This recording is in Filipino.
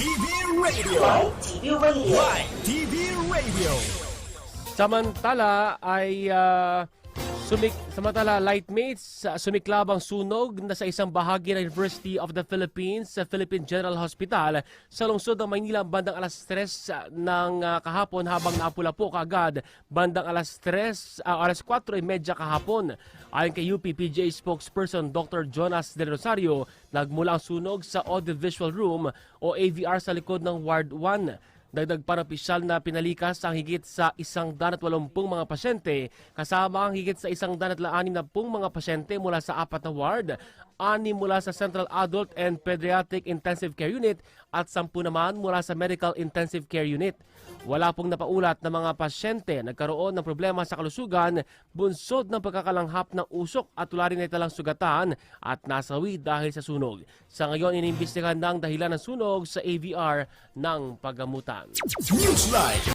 TV Radio. TV Radio. Live TV Radio. Samantala ay ah, sumik samantala lightmates ah, sumiklab ang sunog na sa isang bahagi ng University of the Philippines sa Philippine General Hospital sa lungsod ng Maynila bandang alas 3 ng ah, kahapon habang naapula po kaagad bandang alas 3 ah, alas 4:30 kahapon. Ayon kay UP PGA spokesperson Dr. Jonas Del Rosario, nagmula ang sunog sa audiovisual room o AVR sa likod ng Ward 1. Dagdag pa ng opisyal na pinalikas ang higit sa isang danat walumpung mga pasyente kasama ang higit sa isang danat laanim na pung mga pasyente mula sa apat na ward, ani mula sa Central Adult and Pediatric Intensive Care Unit at sampu naman mula sa Medical Intensive Care Unit. Wala pong napaulat na mga pasyente nagkaroon ng problema sa kalusugan, bunsod ng pagkakalanghap ng usok at wala rin na italang sugatan at nasawi dahil sa sunog. Sa ngayon, inimbestigahan ng dahilan ng sunog sa AVR ng. Newsline.